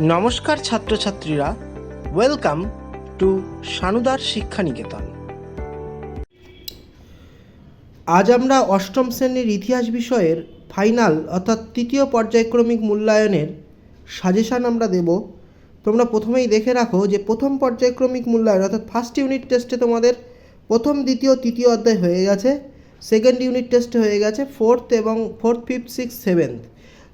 নমস্কার ছাত্রছাত্রীরা welcome to সানুদার শিক্ষানিকেতন। আজ আমরা অষ্টম শ্রেণির ইতিহাস বিষয়ের ফাইনাল অর্থাৎ তৃতীয় পর্যায়ক্রমিক মূল্যায়নের সাজেশান আমরা দেব। তোমরা প্রথমেই দেখে রাখো যে প্রথম পর্যায়ক্রমিক মূল্যায়ন অর্থাৎ ফার্স্ট ইউনিট টেস্টে তোমাদের প্রথম, দ্বিতীয়, তৃতীয় অধ্যায় হয়ে গেছে সেকেন্ড ইউনিট টেস্ট হয়ে গেছে ফোর্থ এবং fourth fifth six seventh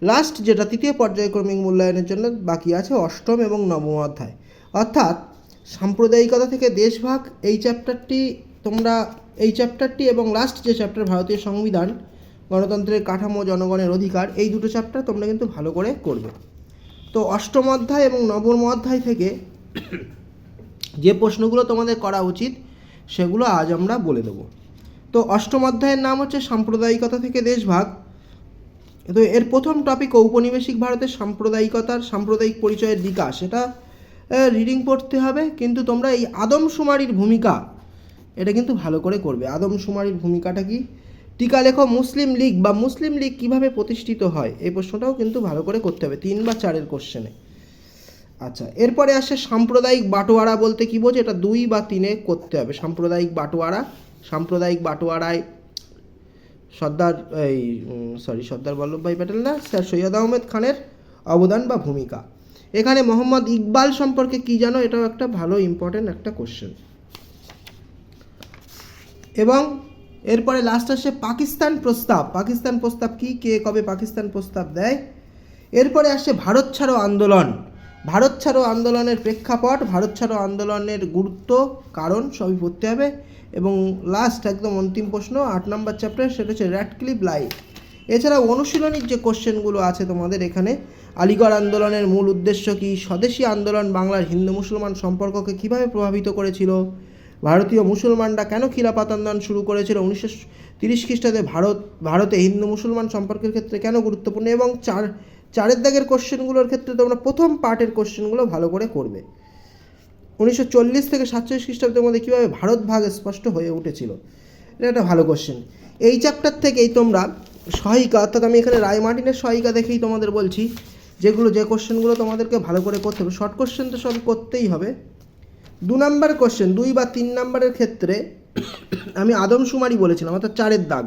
last যেটা তৃতীয় পর্যায়ক্রমিক মূল্যায়নের জন্য বাকি আছে অষ্টম এবং নবম অধ্যায়। অর্থাৎ সাম্প্রদায়িকতা থেকে দেশভাগ এই চ্যাপ্টারটি তোমরা এই চ্যাপ্টারটি এবং লাস্ট যে চ্যাপ্টার, ভারতীয় সংবিধান, গণতন্ত্রের কাঠামো, জনগণের অধিকার, এই দুটো চ্যাপ্টার তোমরা কিন্তু ভালো করে করবে। তো অষ্টম অধ্যায় এবং নবম অধ্যায় থেকে যে প্রশ্নগুলো তোমাদের করা উচিত, সেগুলো আজ আমরা বলে দেবো। তো অষ্টম অধ্যায়ের নাম হচ্ছে সাম্প্রদায়িকতা থেকে দেশভাগ। তো এর প্রথম টপিক ঔপনিবেশিক ভারতের সাম্প্রদায়িকতার, সাম্প্রদায়িক পরিচয়ের বিকাশ। এটা রিডিং পড়তে হবে, কিন্তু তোমরা এই আদমশুমারির ভূমিকা, এটা কিন্তু ভালো করে করবে। আদমশুমারির ভূমিকাটা কি? টিকা লেখো, মুসলিম লীগ বা মুসলিম লীগ কীভাবে প্রতিষ্ঠিত হয়? এই প্রশ্নটাও কিন্তু ভালো করে করতে হবে, তিন বা চারের কোশ্চেনে আচ্ছা এরপরে আসে সাম্প্রদায়িক বাটোয়ারা বলতে কি বোঝে? এটা দুই বা তিনে করতে হবে। সাম্প্রদায়িক বাটোয়ারা, সাম্প্রদায়িক বাটোয়ারায় সর্দার, এই সরি সর্দার বল্লভভাই প্যাটেল না, স্যার সৈয়দ আহমেদ খানের অবদান বা ভূমিকা। এখানে মোহাম্মদ ইকবাল সম্পর্কে কি জানো? এটাও একটা ভালো ইম্পর্টেন্ট একটা কোশ্চেন এবং এরপরে লাস্ট আসে পাকিস্তান প্রস্তাব। পাকিস্তান প্রস্তাব কি? কে কবে পাকিস্তান প্রস্তাব দেয়? এরপরে আসছে ভারত ছাড়ো আন্দোলন। ভারত ছাড়ো আন্দোলনের প্রেক্ষাপট, ভারত ছাড়ো আন্দোলনের গুরুত্ব, কারণ সবই পড়তে হবে। এবং লাস্ট একদম অন্তিম প্রশ্ন, আট নম্বর চ্যাপ্টার সেটা হচ্ছে র্যাটক্লিপ লাইফ এছাড়া অনুশীলনীর যে কোশ্চেনগুলো আছে তোমাদের এখানে, আলিগড় আন্দোলনের মূল উদ্দেশ্য কি? স্বদেশী আন্দোলন বাংলার হিন্দু মুসলমান সম্পর্ককে কীভাবে প্রভাবিত করেছিল? ভারতীয় মুসলমানরা কেন খিলাপাত আন্দোলন শুরু করেছিল? উনিশশো তিরিশ খ্রিস্টাব্দে ভারত, ভারতে হিন্দু মুসলমান সম্পর্কের ক্ষেত্রে কেন গুরুত্বপূর্ণ? এবং চার চারের দাগের কোশ্চেনগুলোর ক্ষেত্রে তোমরা প্রথম পার্টের কোশ্চেনগুলো ভালো করে করবে। উনিশশো চল্লিশ থেকে সাতচল্লিশ খ্রিস্টাব্দের মধ্যে কীভাবে ভারত ভাগ স্পষ্ট হয়ে উঠেছিল? এটা একটা ভালো কোশ্চেন। এই চ্যাপ্টার থেকেই তোমরা সহায়িকা, অর্থাৎ আমি এখানে রায় মার্টিনের সহায়িকা দেখেই তোমাদের বলছি, যেগুলো যে কোশ্চেনগুলো তোমাদেরকে ভালো করে করতে হবে। শর্ট কোশ্চেন তো সব করতেই হবে। দু নাম্বার কোশ্চেন দুই বা তিন নাম্বারের ক্ষেত্রে আমি আদমশুমারি বলেছিলাম, অর্থাৎ চারের দাগ।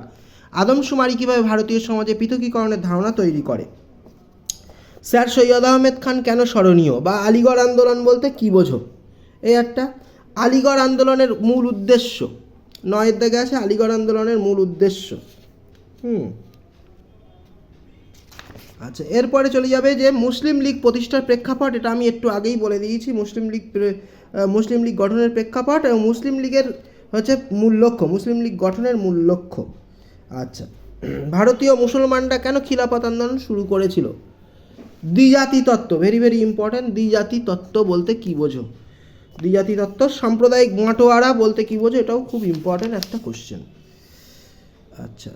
আদমশুমারি কীভাবে ভারতীয় সমাজে পৃথকীকরণের ধারণা তৈরি করে? স্যার সৈয়দ আহমেদ খান কেন স্মরণীয়? বা আলিগড় আন্দোলন বলতে কী বোঝো? এই একটা, আলিগড় আন্দোলনের মূল উদ্দেশ্য। নয়ের দাগে আছে আলিগড় আন্দোলনের মূল উদ্দেশ্য। হুম। আচ্ছা এরপরে চলে যাবে যে মুসলিম লীগ প্রতিষ্ঠার প্রেক্ষাপট, এটা আমি একটু আগেই বলে দিয়েছি, মুসলিম লীগ মুসলিম লীগ গঠনের প্রেক্ষাপট এবং মুসলিম লীগের হচ্ছে মূল লক্ষ্য, মুসলিম লীগ গঠনের মূল লক্ষ্য। আচ্ছা ভারতীয় মুসলমানরা কেন খিলাফত আন্দোলন শুরু করেছিল? দ্বিজাতি তত্ত্ব ভেরি ভেরি ইম্পর্ট্যান্ট দ্বিজাতি তত্ত্ব বলতে কী বোঝো? দ্বিজাতি তত্ত্ব সাম্প্রদায়িক বাঁটোয়ারা বলতে কী বোঝো? এটাও খুব ইম্পর্ট্যান্ট একটা কোশ্চেন আচ্ছা।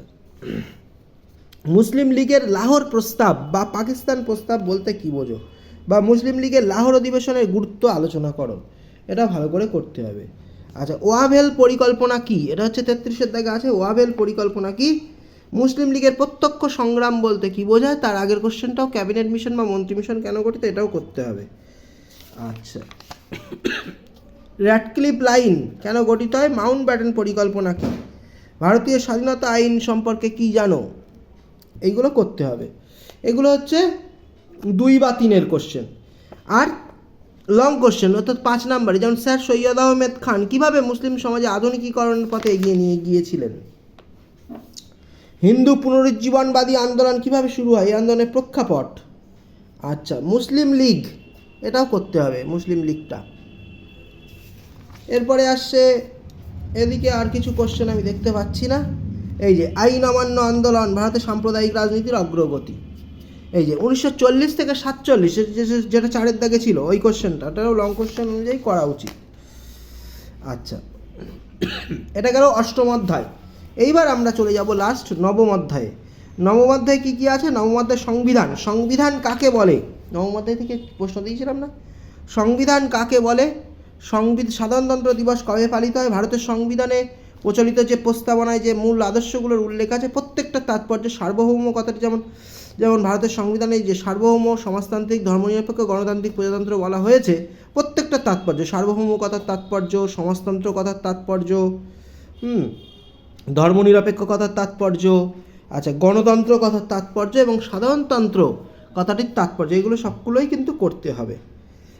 মুসলিম লীগের লাহোর প্রস্তাব বা পাকিস্তান প্রস্তাব বলতে কী বোঝো? বা মুসলিম লীগের লাহোর অধিবেশনের গুরুত্ব আলোচনা করো। এটা ভালো করে করতে হবে। আচ্ছা ওয়াভেল পরিকল্পনা কি? এটা হচ্ছে তেত্রিশের দাগে আছে, ওয়াভেল পরিকল্পনা কি? মুসলিম লীগের প্রত্যক্ষ সংগ্রাম বলতে কি বোঝায়? তার আগের কোশ্চেনটাও ক্যাবিনেট মিশন বা মন্ত্রী মিশন কেন গঠিত? এটাও করতে হবে। আচ্ছা। র্যাটক্লিপ লাইন কেন গঠিত হয়? মাউন্ট ব্যাটেন পরিকল্পনা কি? ভারতীয় স্বাধীনতা আইন সম্পর্কে কি জানো? এইগুলো করতে হবে। এগুলো হচ্ছে দুই বা তিনের কোশ্চেন আর লং কোশ্চেন অর্থাৎ পাঁচ নাম্বারে। যেমন স্যার সৈয়দ আহমেদ খান কীভাবে মুসলিম সমাজে আধুনিকীকরণের পথে এগিয়ে নিয়ে গিয়েছিলেন? হিন্দু পুনরুজ্জীবনবাদী আন্দোলন কীভাবে শুরু হয়? এই আন্দোলনের প্রেক্ষাপট। আচ্ছা মুসলিম লীগ, এটাও করতে হবে, মুসলিম লীগটা। এরপরে আসছে, এদিকে আর কিছু কোশ্চেন আমি দেখতে পাচ্ছি না। এই যে, আইন অমান্য আন্দোলন, ভারতের সাম্প্রদায়িক রাজনীতির অগ্রগতি। এই যে, উনিশশো চল্লিশ থেকে সাতচল্লিশ যেটা চারের দাগে ছিল, ওই কোশ্চেনটা ওটাও লং কোশ্চেন অনুযায়ী করা উচিত। আচ্ছা এটা গেল অষ্টম অধ্যায়। এইবার আমরা চলে যাব লাস্ট নবম অধ্যায়ে। নবম অধ্যায়ে কী কী আছে? নবম অধ্যায় সংবিধান। সংবিধান কাকে বলে? নবম অধ্যায় থেকে প্রশ্ন দিয়েছিলাম না? সংবিধান কাকে বলে? সংবিধ সাধারণতন্ত্র দিবস কবে পালিত হয়? ভারতের সংবিধানে প্রচলিত যে প্রস্তাবনায় যে মূল আদর্শগুলোর উল্লেখ আছে, প্রত্যেকটা তাৎপর্য সার্বভৌম কথাটি যেমন যেমন ভারতের সংবিধানে যে সার্বভৌম, সমাজতান্ত্রিক, ধর্মনিরপেক্ষ, গণতান্ত্রিক প্রজাতন্ত্র বলা হয়েছে, প্রত্যেকটা তাৎপর্য সার্বভৌম কথার তাৎপর্য, সমাজতন্ত্র কথার তাৎপর্য, হুম ধর্মনিরপেক্ষ কথার তাৎপর্য আচ্ছা গণতন্ত্র কথার তাৎপর্য এবং সাধারণতন্ত্র কথাটির তাৎপর্য, এগুলো সবগুলোই কিন্তু করতে হবে।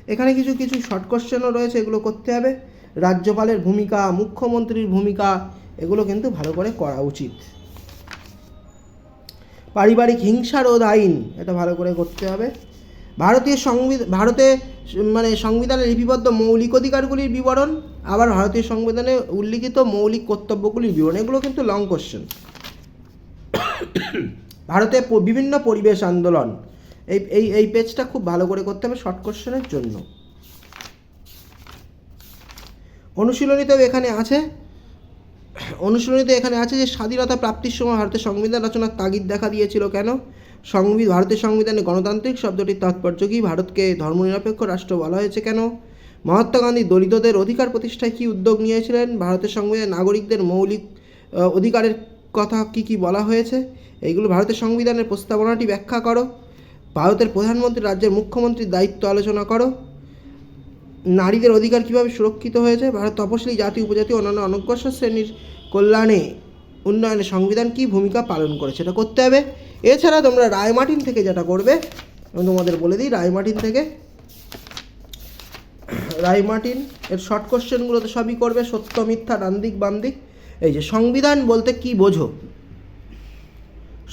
এখানে কিছু কিছু শর্ট কোশ্চেনও রয়েছে, এগুলো করতে হবে। রাজ্যপালের ভূমিকা, মুখ্যমন্ত্রীর ভূমিকা, এগুলো কিন্তু ভালো করে করা উচিত। পারিবারিক হিংসা রোধ আইন, এটা ভালো করে করতে হবে। ভারতীয় সংবিধান ভারতে মানে সংবিধানে লিপিবদ্ধ মৌলিক অধিকারগুলির বিবরণ আবার ভারতীয় সংবিধানে উল্লিখিত মৌলিক কর্তব্যগুলি বিবরণ, এগুলো কিন্তু লং কোশ্চেন ভারতে বিভিন্ন পরিবেশ আন্দোলন, এই এই এই পেজটা খুব ভালো করে করতে হবে শর্ট কোশ্চেনের জন্য। অনুশীলনীতেও এখানে আছে, অনুশীলনীতে এখানে আছে যে স্বাধীনতা প্রাপ্তির সময় ভারতের সংবিধান রচনার তাগিদ দেখা দিয়েছিল কেন? সংবিধান ভারতের সংবিধানে গণতান্ত্রিক শব্দটির তাৎপর্য কি? ভারতকে ধর্মনিরপেক্ষ রাষ্ট্র বলা হয়েছে কেন? মহাত্মা গান্ধী দলিতদের অধিকার প্রতিষ্ঠায় কী উদ্যোগ নিয়েছিলেন? ভারতের সংবিধানে নাগরিকদের মৌলিক অধিকারের কথা কি কি বলা হয়েছে? এইগুলো ভারতের সংবিধানের প্রস্তাবনাটি ব্যাখ্যা করো। ভারতের প্রধানমন্ত্রী, রাজ্যের মুখ্যমন্ত্রীর দায়িত্ব আলোচনা করো। নারীদের অধিকার কীভাবে সুরক্ষিত হয়েছে? ভারত তপশিলি জাতি, উপজাতি, অন্যান্য অনগ্রসর শ্রেণির কল্যাণে উন্নয়নে সংবিধান কী ভূমিকা পালন করে সেটা করতে হবে। এছাড়া তোমরা রায়মার্টিন থেকে যেটা করবে, আমি তোমাদের বলে দিই, রায়মার্টিন থেকে রায়মার্টিন এর শর্ট কোশ্চেনগুলো তো সবই করবে, সত্য, মিথ্যা ডান দিক বাম দিক এই যে সংবিধান বলতে কি বোঝো?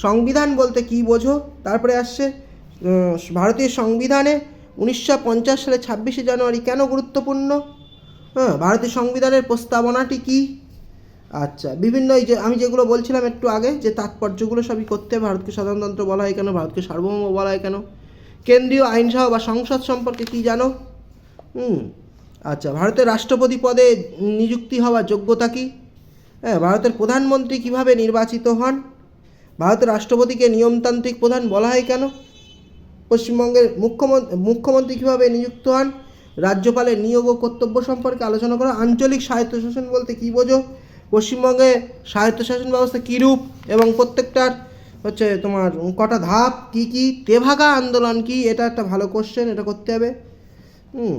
সংবিধান বলতে কি বোঝো? তারপরে আসছে ভারতীয় সংবিধানে উনিশশো পঞ্চাশ সালে ছাব্বিশে জানুয়ারি কেন গুরুত্বপূর্ণ? হ্যাঁ ভারতীয় সংবিধানের প্রস্তাবনাটি কি? আচ্ছা বিভিন্ন এই যে আমি যেগুলো বলছিলাম একটু আগে, যে তাৎপর্যগুলো সবই করতে ভারতকে সাধারণতন্ত্র বলা হয় কেন, ভারতকে সার্বভৌম বলা হয় কেন? কেন্দ্রীয় আইনসভা বা সংসদ সম্পর্কে কি জানো? হুম আচ্ছা ভারতের রাষ্ট্রপতি পদে নিযুক্তি হওয়ার যোগ্যতা কি? হ্যাঁ ভারতের প্রধানমন্ত্রী কীভাবে নির্বাচিত হন? ভারতের রাষ্ট্রপতিকে নিয়মতান্ত্রিক প্রধান বলা হয় কেন? পশ্চিমবঙ্গের মুখ্যমন্ত্রী মুখ্যমন্ত্রী কীভাবে নিযুক্ত হন? রাজ্যপালের নিয়োগ ও কর্তব্য সম্পর্কে আলোচনা করো। আঞ্চলিক স্বায়ত্তশাসন বলতে কী বোঝো? পশ্চিমবঙ্গে স্বায়ত্তশাসন ব্যবস্থা কীরূপ এবং প্রত্যেকটার হচ্ছে তোমার কটা ধাপ কী কী? তেভাগা আন্দোলন কি? এটা একটা ভালো কোশ্চেন এটা করতে হবে। হুম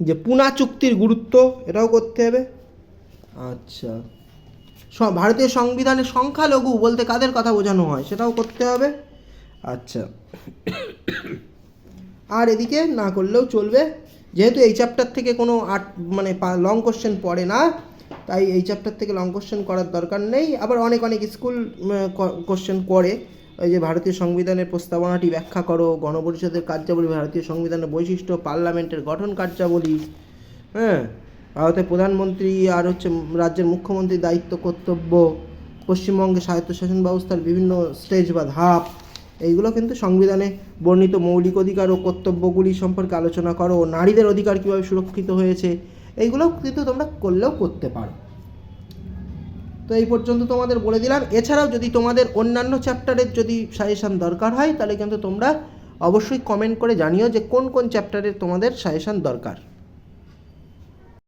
যে পুনা চুক্তির গুরুত্ব এটাও করতে হবে। আচ্ছা। ভারতীয় সংবিধানে সংখ্যালঘু বলতে কাদের কথা বোঝানো হয় সেটাও করতে হবে। আচ্ছা। আর এদিকে না করলেও চলবে। যেহেতু এই চ্যাপ্টার থেকে কোনো আট মানে লং কোশ্চেন পড়ে না তাই এই চ্যাপ্টার থেকে লং কোশ্চেন করার দরকার নেই। আবার অনেক অনেক স্কুল কোশ্চেন করে ওই যে ভারতীয় সংবিধানের প্রস্তাবনাটি ব্যাখ্যা করো, গণপরিষদের কার্যাবলী, ভারতীয় সংবিধানের বৈশিষ্ট্য, পার্লামেন্টের গঠন কার্যাবলী হ্যাঁ? ভারতের প্রধানমন্ত্রী আর হচ্ছে রাজ্যের মুখ্যমন্ত্রীর দায়িত্ব, কর্তব্য পশ্চিমবঙ্গে স্বায়ত্তশাসন ব্যবস্থার বিভিন্ন স্টেজ বা ধাপ, এইগুলো কিন্তু সংবিধানে বর্ণিত মৌলিক অধিকার ও কর্তব্যগুলি সম্পর্কে আলোচনা করো। নারীদের অধিকার কীভাবে সুরক্ষিত হয়েছে, এইগুলো কিন্তু তোমরা করলেও করতে পারো। তো এই পর্যন্ত তোমাদের বলে দিলাম। এছাড়াও যদি তোমাদের অন্যান্য চ্যাপ্টারের যদি সাজেশান দরকার হয়, তাহলে কিন্তু তোমরা অবশ্যই কমেন্ট করে জানিও যে কোন কোন চ্যাপ্টারের তোমাদের সাজেশান দরকার।